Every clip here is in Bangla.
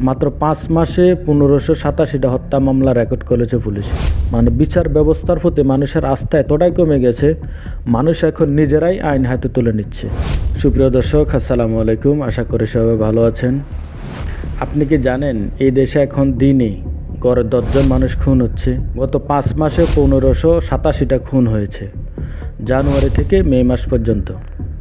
মাত্র পাঁচ মাসে পনেরোশো সাতাশিটা হত্যা মামলা রেকর্ড করেছে পুলিশ। মানে বিচার ব্যবস্থার প্রতি মানুষের আস্থা এতটাই কমে গেছে, মানুষ এখন নিজেরাই আইন হাতে তুলে নিচ্ছে। সুপ্রিয় দর্শক, আসসালামু আলাইকুম। আশা করি সবাই ভালো আছেন। আপনি কি জানেন, এই দেশে এখন দিনই গড়ে দশজন মানুষ খুন হচ্ছে। গত পাঁচ মাসে পনেরোশো সাতাশিটা খুন হয়েছে। জানুয়ারি থেকে মে মাস পর্যন্ত।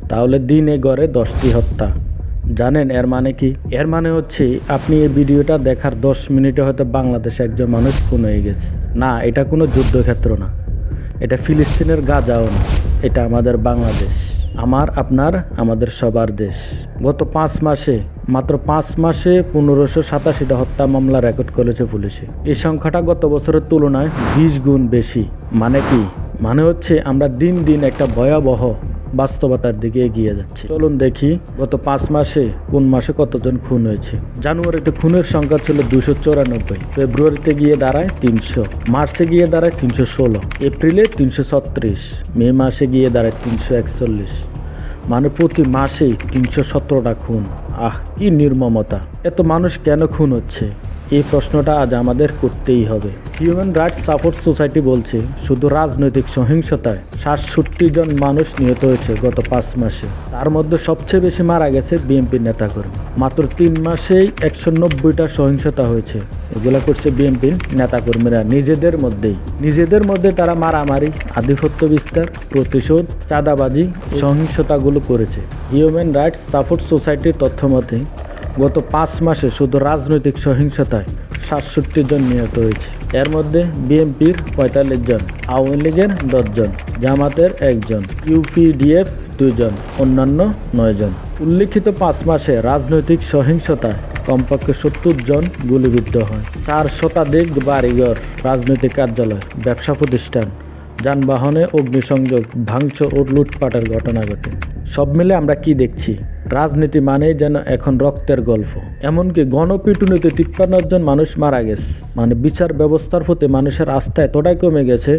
তাহলে দিনে গড়ে দশটি হত্যা। জানেন এর মানে কি? এর মানে হচ্ছে আপনি এই ভিডিওটা দেখার দশ মিনিটে হয়তো বাংলাদেশে একজন মানুষ খুন হয়ে গেছে। না, এটা কোনো যুদ্ধক্ষেত্র না। এটা ফিলিস্তিনের গাজাও না। এটা আমাদের বাংলাদেশ। আমার, আপনার, আমাদের সবার দেশ। গত পাঁচ মাসে, মাত্র পাঁচ মাসে পনেরোশো সাতাশিটা হত্যা মামলা রেকর্ড করেছে পুলিশে। এই সংখ্যাটা গত বছরের তুলনায় বিশ গুণ বেশি। মানে কি? মানে হচ্ছে আমরা দিন দিন একটা ভয়াবহ বাস্তবতার দিকে এগিয়ে যাচ্ছে। চলুন দেখি গত পাঁচ মাসে কোন মাসে কতজন খুন হয়েছে। জানুয়ারিতে খুনের সংখ্যা ছিল দুশো চৌরানব্বই, ফেব্রুয়ারিতে গিয়ে দাঁড়ায় তিনশো, মার্চে গিয়ে দাঁড়ায় তিনশো ষোলো, এপ্রিলে তিনশো ছত্রিশ, মে মাসে গিয়ে দাঁড়ায় তিনশো একচল্লিশ। মানে প্রতি মাসেই তিনশো সতেরোটা খুন। আহ, কি নির্মমতা। এত মানুষ কেন খুন হচ্ছে? এই প্রশ্নটা আজ আমাদের করতেই হবে। হিউম্যান রাইটস সাপোর্ট সোসাইটি বলছে, শুধু রাজনৈতিক সহিংসতায় সাতষট্টি জন মানুষ নিহত হয়েছে গত পাঁচ মাসে। তার মধ্যে সবচেয়ে বেশি মারা গেছে বিএনপি নেতাকর্মী। মাত্র তিন মাসেই একশো নব্বইটা সহিংসতা হয়েছে। এগুলা করছে বিএনপির নেতাকর্মীরা নিজেদের মধ্যেই। নিজেদের মধ্যে তারা মারামারি, আধিপত্য বিস্তার, প্রতিশোধ, চাঁদাবাজি, সহিংসতাগুলো করেছে। হিউম্যান রাইটস সাপোর্ট সোসাইটির তথ্য মতে গত পাঁচ মাসে শুধু রাজনৈতিক সহিংসতায় সাতষট্টি জন নিহত হয়েছে। এর মধ্যে বিএনপির পঁয়তাল্লিশ জন, আওয়ামী লীগের দশজন জামাতের একজন, ইউপিডিএফ দুইজন, অন্যান্য নয়জন উল্লিখিত পাঁচ মাসে রাজনৈতিক সহিংসতায় কমপক্ষে সত্তর জন গুলিবিদ্ধ হয়। চার শতাধিক বাড়িঘর, রাজনৈতিক কার্যালয়, ব্যবসা প্রতিষ্ঠান, যানবাহনে অগ্নিসংযোগ, ভাঙচুর ও লুটপাটের ঘটনা ঘটে। সব মিলে আমরা কি দেখছি? রাজনীতি মানেই যেন এখন রক্তের গল্প। এমনকি গণপিটুনিতে তিপ্পান্ন জন মানুষ মারা গেছে। মানে বিচার ব্যবস্থার প্রতি মানুষের আস্থা এতটাই কমে গেছে,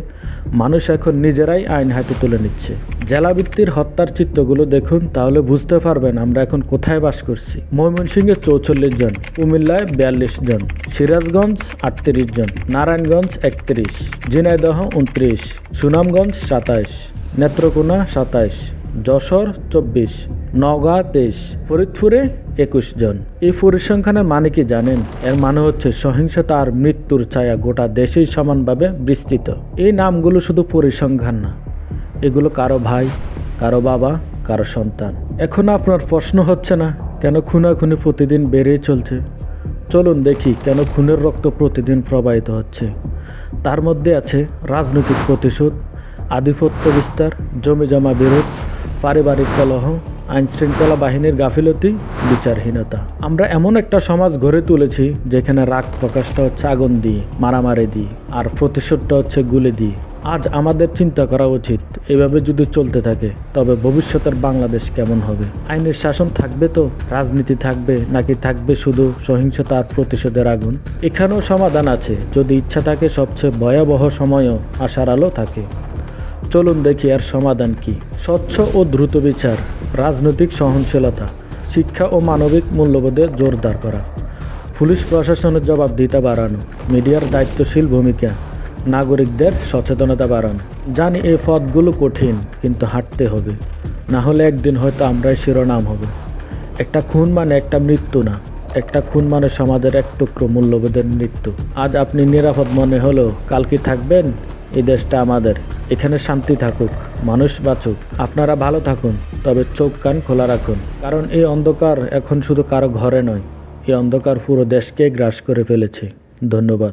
মানুষ এখন নিজেরাই আইন হাতে তুলে নিচ্ছে। জেলাভিত্তির হত্যার চিত্রগুলো দেখুন, তাহলে বুঝতে পারবেন আমরা এখন কোথায় বাস করছি। ময়মনসিংহে চৌচল্লিশ জন কুমিল্লায় বিয়াল্লিশ জন, সিরাজগঞ্জ আটত্রিশ জন, নারায়ণগঞ্জ একত্রিশ, ঝিনাইদহ উনত্রিশ সুনামগঞ্জ সাতাইশ, নেত্রকোনা সাতাইশ, যশোর চব্বিশ নওগাঁ তেইশ ফরিদপুরে একুশ জন। এই পরিসংখ্যানের মানে কি জানেন, এর মানে হচ্ছে সহিংসতা আর মৃত্যুর ছায়া গোটা দেশেই সমানভাবে বিস্তৃত। এই নামগুলো শুধু পরিসংখ্যান না, এগুলো কারও ভাই, কারও বাবা, কারও সন্তান। এখন আপনার প্রশ্ন হচ্ছে না, কেন খুনাখুনি প্রতিদিন বেড়েই চলছে? চলুন দেখি কেন খুনের রক্ত প্রতিদিন প্রবাহিত হচ্ছে। তার মধ্যে আছে রাজনৈতিক প্রতিশোধ, আধিপত্য বিস্তার জমি জমা বিরোধ, পারিবারিক কলহ আইন শৃঙ্খলা বাহিনীর গাফিলতি, বিচারহীনতা। আমরা এমন একটা সমাজ গড়ে তুলেছি যেখানে রাগ প্রকাশটা হচ্ছে আগুন দিয়ে মারামারি দিয়ে আর প্রতিশোধটা হচ্ছে গুলি দিয়ে আজ আমাদের চিন্তা করা উচিত এভাবে যদি চলতে থাকে, তবে ভবিষ্যতের বাংলাদেশ কেমন হবে? আইনের শাসন থাকবে তো? রাজনীতি থাকবে নাকি থাকবে শুধু সহিংসতা আর প্রতিশোধের আগুন? এখানেও সমাধান আছে, যদি ইচ্ছা থাকে সবচেয়ে ভয়াবহ সময়ও আশার আলো থাকে। চলুন দেখি আর সমাধান কি। স্বচ্ছ ও দ্রুত বিচার, রাজনৈতিক সহনশীলতা, শিক্ষা ও মানবিক মূল্যবোধে জোরদার করা। পুলিশ প্রশাসনের জবাবদিহিতা বাড়ানো, মিডিয়ার দায়িত্বশীল ভূমিকা, নাগরিকদের সচেতনতা বাড়ানো। জানি এই পথগুলো কঠিন, কিন্তু হাঁটতে হবে। না হলে একদিন হয়তো আমরাই শিরোনাম হবে। একটা খুন মানে একটা মৃত্যু না, একটা খুন মানে সমাজের এক টুকরো মূল্যবোধের মৃত্যু। আজ আপনি নিরাপদ মনে হলো কাল কি থাকবেন? এই দেশটা আমাদের। এখানে শান্তি থাকুক, মানুষ বাঁচুক। আপনারা ভালো থাকুন, তবে চোখ কান খোলা রাখুন। কারণ এই অন্ধকার এখন শুধু কারও ঘরে নয়, এই অন্ধকার পুরো দেশকে গ্রাস করে ফেলেছে। ধন্যবাদ।